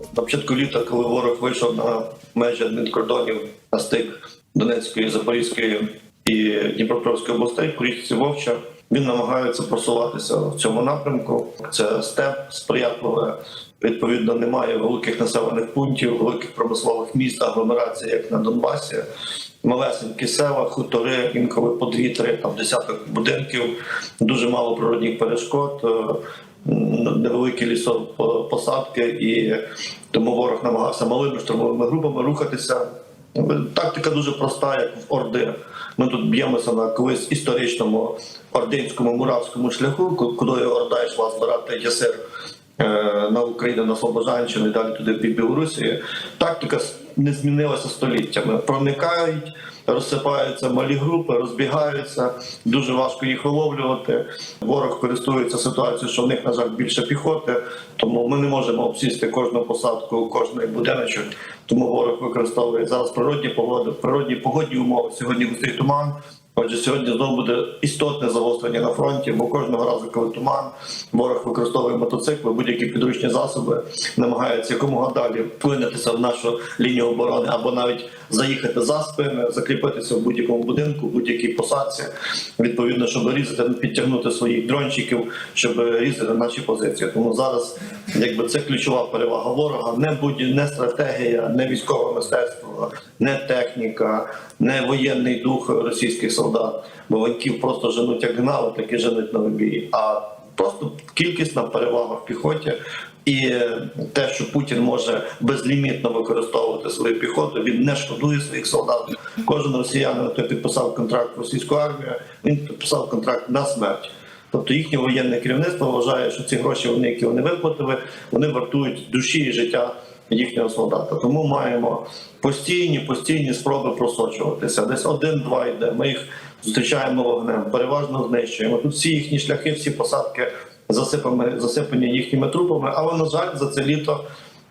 На початку літа, коли ворог вийшов на межі адмінкордонів на стик Донецької, Запорізької і Дніпропетровської областей, по річці Вовча, він намагається просуватися в цьому напрямку. Це степ сприятливе. Відповідно, немає великих населених пунктів, великих промислових міст, агломерацій, як на Донбасі. Малесенькі села, хутори, інколи по дві-три, там десяток будинків, дуже мало природних перешкод. Невеликі лісопосадки, і тому ворог намагався малими штурмовими групами рухатися. Тактика дуже проста, як в Орди. Ми тут б'ємося на колись історичному ординському муравському шляху, ку- куди Орда йшла збирати ясир е, на Україну на Слобожанщину і далі туди в Білорусі. Тактика не змінилася століттями. Проникають, розсипаються малі групи, розбігаються. Дуже важко їх виловлювати. Ворог користується ситуацією, що в них, на жаль, більше піхоти, тому ми не можемо обсісти кожну посадку, кожний будиночок. Тому ворог використовує зараз природні погоди, природні погодні умови. Сьогодні густий туман. Отже, сьогодні знову буде істотне загострення на фронті, бо кожного разу, коли туман, ворог використовує мотоцикли, будь-які підручні засоби, намагається якомога далі вплинутися в нашу лінію оборони або навіть заїхати за спини, закріпитися в будь-якому будинку, будь-якій посадці, відповідно, щоб різати, підтягнути своїх дрончиків, щоб різати наші позиції. Тому зараз, якби це ключова перевага ворога, не будь не стратегія, не військове мистецтво, не техніка, не воєнний дух російських солдат. Бо ваньків просто женуть як гнали, так і женуть на вибій. А просто кількісна перевага в піхоті. І те, що Путін може безлімітно використовувати свою піхоту, він не шкодує своїх солдат. Кожен росіянин, хто підписав контракт в російську армію, він підписав контракт на смерть. Тобто їхнє воєнне керівництво вважає, що ці гроші, вони, які вони виплатили, вони вартують душі і життя їхнього солдата. Тому маємо постійні, постійні спроби просочуватися. Десь один-два йде. Ми їх зустрічаємо вогнем, переважно знищуємо. Тут всі їхні шляхи, всі посадки засипані, засипані їхніми трупами. Але на жаль, за це літо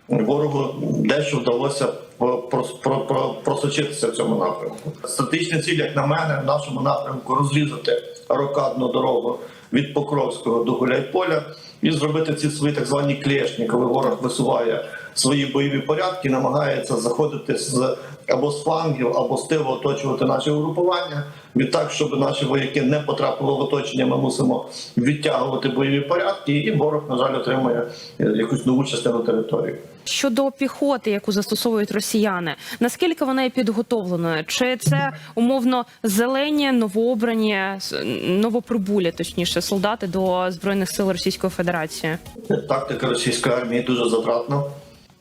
ворогу дещо вдалося про- про- про- про- просочитися в цьому напрямку. Стратегічна ціль, як на мене, в нашому напрямку розрізати рокадну дорогу від Покровського до Гуляйполя і зробити ці свої так звані клешні, коли ворог висуває свої бойові порядки, намагається заходити з або з флангів, або з тилу оточувати наші угрупування. Відтак, щоб наші вояки не потрапили в оточення, ми мусимо відтягувати бойові порядки, і ворог, на жаль, отримує е, якусь нову частину території. Щодо піхоти, яку застосовують росіяни, наскільки вона є підготовленою? Чи це умовно зелені, новообрані, новоприбулі, точніше, солдати до збройних сил Російської Федерації? Тактика російської армії дуже затратна.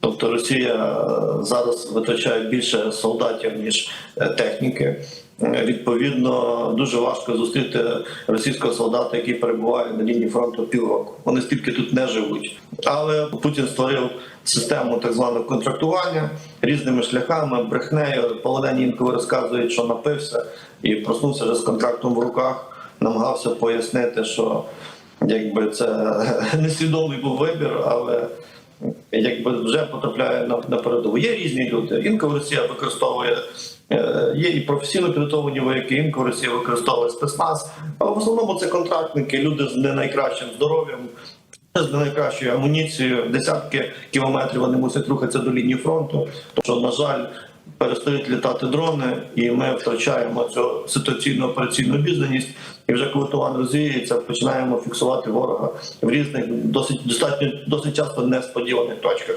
Тобто Росія е, зараз витрачає більше солдатів ніж е, техніки. Е, Відповідно, дуже важко зустріти російського солдата, який перебуває на лінії фронту півроку. Вони стільки тут не живуть. Але Путін створив систему так званого контрактування різними шляхами, брехнею. Полонені інколи розказують, що напився і проснувся вже з контрактом в руках, намагався пояснити, що якби це несвідомий був вибір, але якби вже потрапляє на, на передову. Є різні люди. Інколи Росія використовує. е, Є і професійно підготовлені вояки, інколи Росія використовує спецназ. Але в основному це контрактники, люди з не найкращим здоров'ям, з не найкращою амуніцією. Десятки кілометрів вони мусять рухатися до лінії фронту. Тому що, на жаль, перестають літати дрони, і ми втрачаємо цю ситуаційну операційну обізнаність. І вже коли туман розвіється, починаємо фіксувати ворога в різних досить достатньо досить часто несподіваних точках.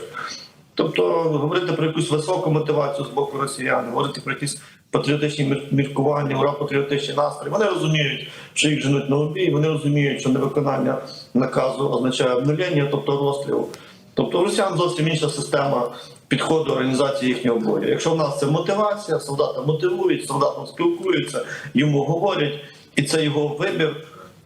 Тобто говорити про якусь високу мотивацію з боку росіян, говорити про якісь патріотичні міркування, ура патріотичні настрої. Вони розуміють, що їх женуть на убій, вони розуміють, що невиконання наказу означає обнулення, тобто розстріл. Тобто росіян зовсім інша система підходу організації їхнього бою. Якщо в нас це мотивація, солдата мотивують, солдатом спілкуються, йому говорять, і це його вибір.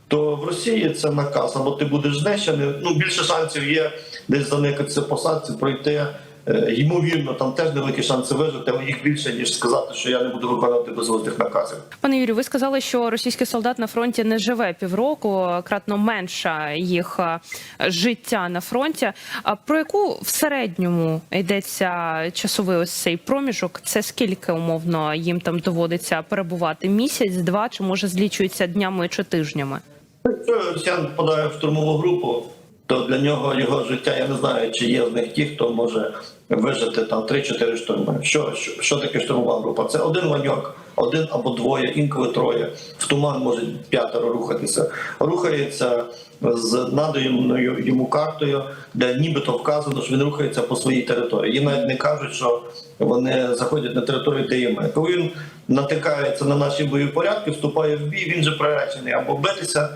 То в Росії це наказ, або ти будеш знищений. Ну більше шансів є десь заникатися посадці, пройти. Е, Ймовірно, там теж невеликі шанси вижити, але їх більше ніж сказати, що я не буду виконувати безглуздих наказів. Пане Юрію, ви сказали, що російський солдат на фронті не живе півроку, кратно менша їх е, життя на фронті. А про яку в середньому йдеться часовий ось цей проміжок? Це скільки умовно їм там доводиться перебувати? Місяць, два чи може злічується днями чи тижнями? Якщо росіян попадає в штурмову групу, то для нього його життя, я не знаю, чи є з них ті, хто може вижити там 3-4 штурми. Що, що, що таке штурмова група? Це один ваньок, один або двоє, інколи троє. В туман може п'ятеро рухатися. Рухається з наданою йому картою, де нібито вказано, що він рухається по своїй території. Їм навіть не кажуть, що вони заходять на територію, де є ми. Коли він натикається на наші бойові порядки, вступає в бій, він же приречений або битися.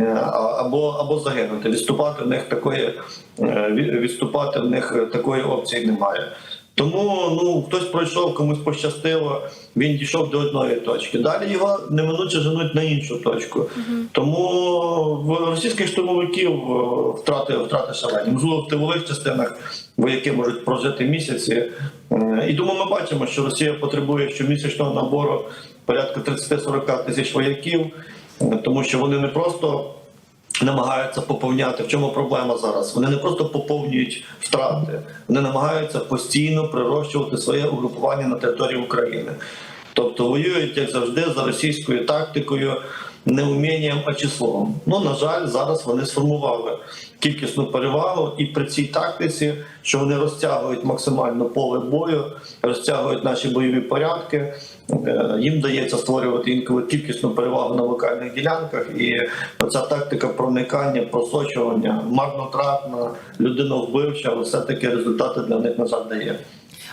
Е, Або або загинути. Відступати в них такої е, відступати в них такої опції немає. Тому ну хтось пройшов, комусь пощастило, він дійшов до одної точки. Далі його неминуче женуть на іншу точку. Тому в російських штурмовиків е, втрати втрати шалені. Можливо, в тилових частинах вояки можуть прожити місяці. І тому ми бачимо, що Росія потребує щомісячного набору порядка 30-40 тисяч вояків, тому що вони не просто намагаються поповняти. В чому проблема зараз? Вони не просто поповнюють втрати, вони намагаються постійно прирощувати своє угрупування на території України. Тобто воюють, як завжди, за російською тактикою, не вмінням, а числом. Ну, на жаль, зараз вони сформували кількісну перевагу, і при цій тактиці, що вони розтягують максимально поле бою, розтягують наші бойові порядки. е, Їм вдається створювати інколи кількісну перевагу на локальних ділянках, і ця тактика проникання, просочування, марнотратна, людиновбивча, все таки результати для них на жаль дає.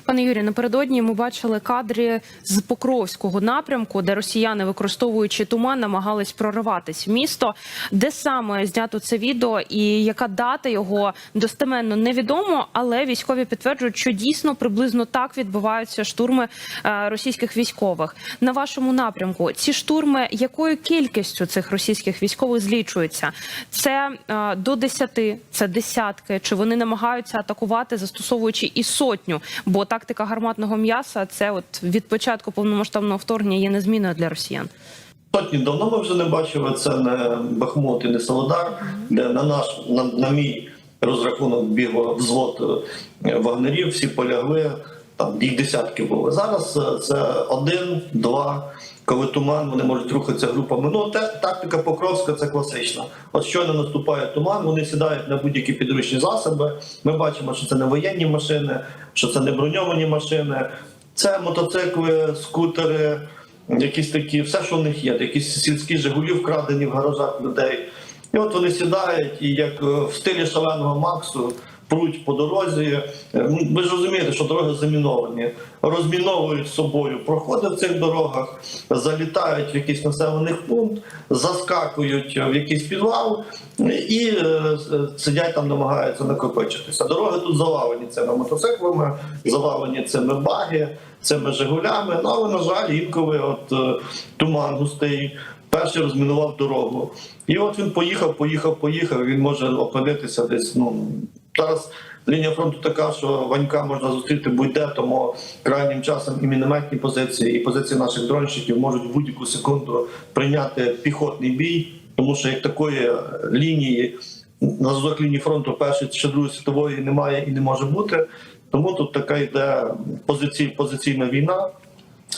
Пане Юрію, напередодні ми бачили кадри з Покровського напрямку, де росіяни, використовуючи туман, намагались прориватись в місто. Де саме знято це відео і яка дата його достеменно невідомо, але військові підтверджують, що дійсно приблизно так відбуваються штурми е, російських військових. На вашому напрямку ці штурми якою кількістю цих російських військових злічуються? Це е, до десяти, це десятки. Чи вони намагаються атакувати, застосовуючи і сотню? Бо тактика гарматного м'яса це от від початку повномасштабного вторгнення є незмінною для росіян. Сотні давно ми вже не бачили. Це не Бахмут і не Солодар, де на наш на, на мій розрахунок бігло взвод е, вагнерів, всі полягли. Там їх десятки було. Зараз е, це один, два. Коли туман, вони можуть рухатися групами. Ну, те, тактика Покровська це класична. От щойно наступає туман, вони сідають на будь-які підручні засоби. Ми бачимо, що це не воєнні машини, що це не броньовані машини, це мотоцикли, скутери, якісь такі, все, що в них є, якісь сільські Жигулі вкрадені в гаражах людей. І от вони сідають і як е, в стилі шаленого Максу пруть по дорозі. Е, ну, Ви ж розумієте, що дороги заміновані, розміновують собою, проходять в цих дорогах, залітають в якийсь населений пункт, заскакують в якийсь підвал і е, сидять там, намагаються накопичитися. Дороги тут завалені цими мотоциклами, завалені цими баги, цими жигулями. Ну але на жаль, інколи от е, туман густий. Перший розмінував дорогу. І от він поїхав, поїхав, поїхав. Він може опинитися десь. Ну зараз лінія фронту така, що Ванька можна зустріти будь-де, тому крайнім часом і мінометні позиції, і позиції наших дронщиків можуть в будь-яку секунду прийняти піхотний бій, тому що як такої лінії на зв'язок лінії фронту першої чи другої світової немає і не може бути. Тому тут така йде позицій, позиційна війна.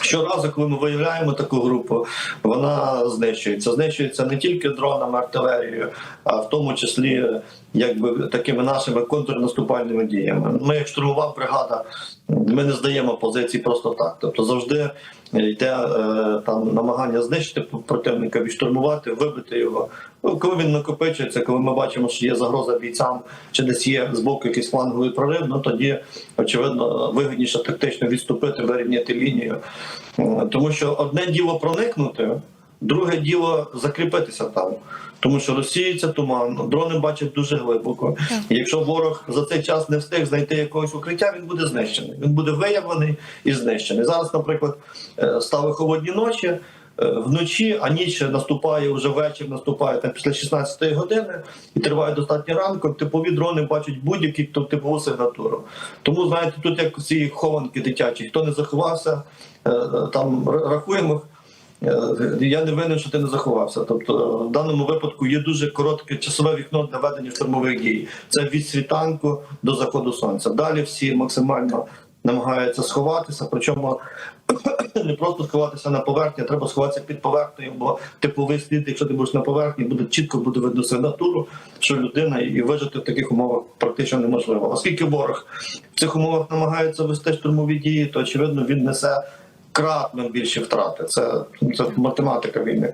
Щоразу, коли ми виявляємо таку групу, вона знищується. Знищується не тільки дронами, артилерією, а в тому числі якби такими нашими контрнаступальними діями. Ми, як штурмова бригада, ми не здаємо позиції просто так. Тобто завжди йде е, там намагання знищити противника, відштурмувати, вибити його. Ну, Коли він накопичується, коли ми бачимо, що є загроза бійцям, чи десь є з боку якийсь фланговий прорив, ну тоді очевидно вигідніше тактично відступити, вирівняти лінію. Е, Тому що одне діло проникнути, друге діло закріпитися там. Тому що це туман, дрони бачать дуже глибоко. І якщо ворог за цей час не встиг знайти якогось укриття, він буде знищений. Він буде виявлений і знищений. Зараз, наприклад, е, стали холодні ночі. е, Вночі, а ніч наступає вже вечір, наступає там після 16 години і триває достатньо ранку. Типові дрони бачать будь-які то- типову сигнатуру. Тому знаєте, тут як ці хованки дитячі, хто не заховався, е, там рахуємо. Е, Я не винен, що ти не заховався. Тобто, в даному випадку є дуже коротке часове вікно для ведення штурмових дій. Це від світанку до заходу сонця. Далі всі максимально намагаються сховатися. Причому не просто сховатися на поверхні, а треба сховатися під поверхнею, бо тепловий слід, якщо ти будеш на поверхні, буде чітко буде видно сигнатуру, що людина і вижити в таких умовах практично неможливо. Оскільки ворог в цих умовах намагається вести штурмові дії, то очевидно він несе кратно більші втрати. Це, це математика війни.